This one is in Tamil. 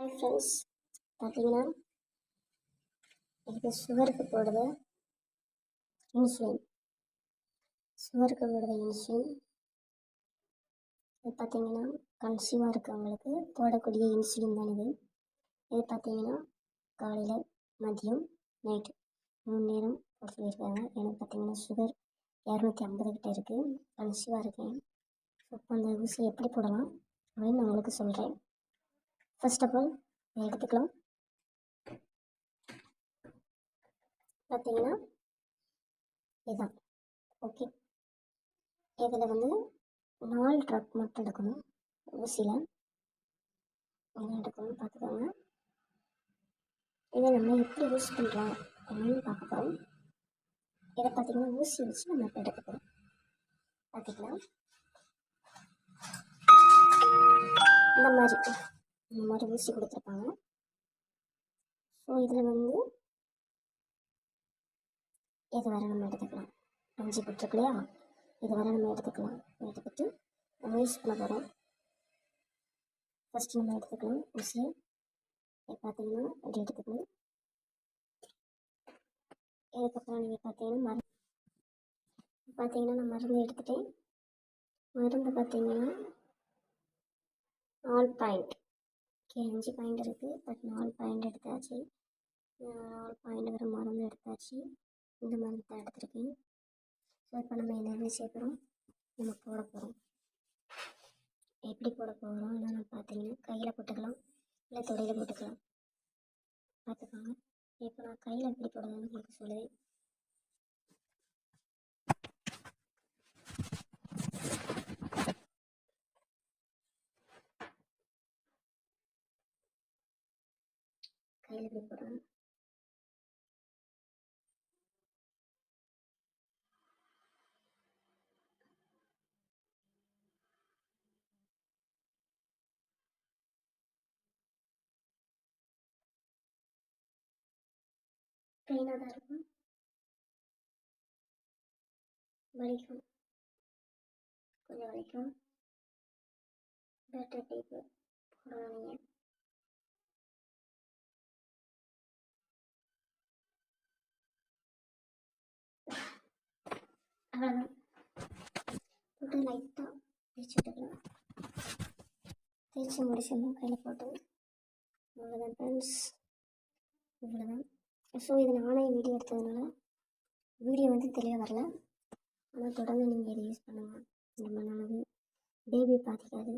ஃப்ரெண்ட்ஸ் பார்த்தீங்கன்னா இது சுகருக்கு போடுது இன்சுலின் சுகருக்கு போடுது இன்சுலின் இது பார்த்தீங்கன்னா கன்சீவாக இருக்கவங்களுக்கு போடக்கூடிய இன்சுலின் தான் இது. இது பார்த்தீங்கன்னா காலையில் மதியம் நைட்டு மூணு நேரம் போட சொல்லியிருக்காங்க எனக்கு பார்த்தீங்கன்னா சுகர் இரநூத்தி ஐம்பது கிட்ட இருக்குது கன்சீவாக இருக்கேன். ஸோ இப்போ அந்த ஊசி எப்படி போடலாம் அப்படின்னு நான் உங்களுக்கு சொல்கிறேன் ஃபர்ஸ்ட் ஆஃப் ஆல் எடுத்துக்கலாம். பார்த்தீங்கன்னா இதுதான். ஓகே இதில் வந்து நாலு ட்ரக் மட்டும் எடுக்கணும். ஊசியில். என்ன எடுக்கணும்னு பார்த்துக்கோங்க. இதை நம்ம எப்படி யூஸ் பண்ணுறோம் அப்படின்னு பார்க்க போகிறோம் இதை பார்த்தீங்கன்னா ஊசி வச்சு நம்ம இப்போ எடுக்க போகிறோம் பார்த்துக்கலாம். இந்த மாதிரி. இந்த மாதிரி ஊசி கொடுத்துருப்பாங்க ஸோ இதில் வந்து இது வர நம்ம எடுத்துக்கலாம். அஞ்சு போட்டிருக்கு இல்லையா இது வர நம்ம எடுத்துக்கலாம். எடுத்துக்கிட்டு நம்ம யூஸ் பண்ண போகிறோம் ஃபஸ்ட்டு நம்ம எடுத்துக்கலாம். ஊசியை பார்த்தீங்கன்னா இப்படி எடுத்துக்கணும் இதுக்கப்புறம் நீங்கள் பார்த்தீங்கன்னா மருந்து. பார்த்தீங்கன்னா நான் மருந்து எடுத்துட்டேன். மருந்து பார்த்தீங்கன்னா ஆல் பாயிண்ட் ஓகே அஞ்சு பாயிண்ட் இருக்குது பட் நாலு பாயிண்ட் எடுத்தாச்சு. நாலு பாயிண்ட் வர மருந்து எடுத்தாச்சு. இந்த மருந்து தான் எடுத்திருக்கேன். ஸோ இப்போ நம்ம என்னென்ன சேர்க்குறோம் நம்ம போட போகிறோம் எப்படி போட போகிறோம் என்னென்னு பார்த்தீங்கன்னா கையில் போட்டுக்கலாம். இல்லை தொடையில் போட்டுக்கலாம். பார்த்துக்கோங்க. இப்போ நான் கையில் எப்படி போடுறதுன்னு உங்களுக்கு சொல்லுவேன். கையில் எப்படி போடுறேன் தான் இருக்கும் வலிக்கும். கொஞ்சம் வலிக்கும் போடணும் நீங்கள் அவ்வளோதான் போட்டு லைட்டாக தேய்ச்சி விட்டுக்கலாம். தேய்ச்சி முடிச்சிடணும் கையில் போட்டு அவ்வளோதான் ஃப்ரெண்ட்ஸ் இவ்வளோதான் ஸோ இது நானே வீடியோ எடுத்ததுனால வீடியோ வந்து தெளிவாக வரல. ஆனால் தொடர்ந்து நீங்கள் இதை யூஸ் பண்ணுங்கள் ரொம்ப நல்லது பேபி பாதிக்காது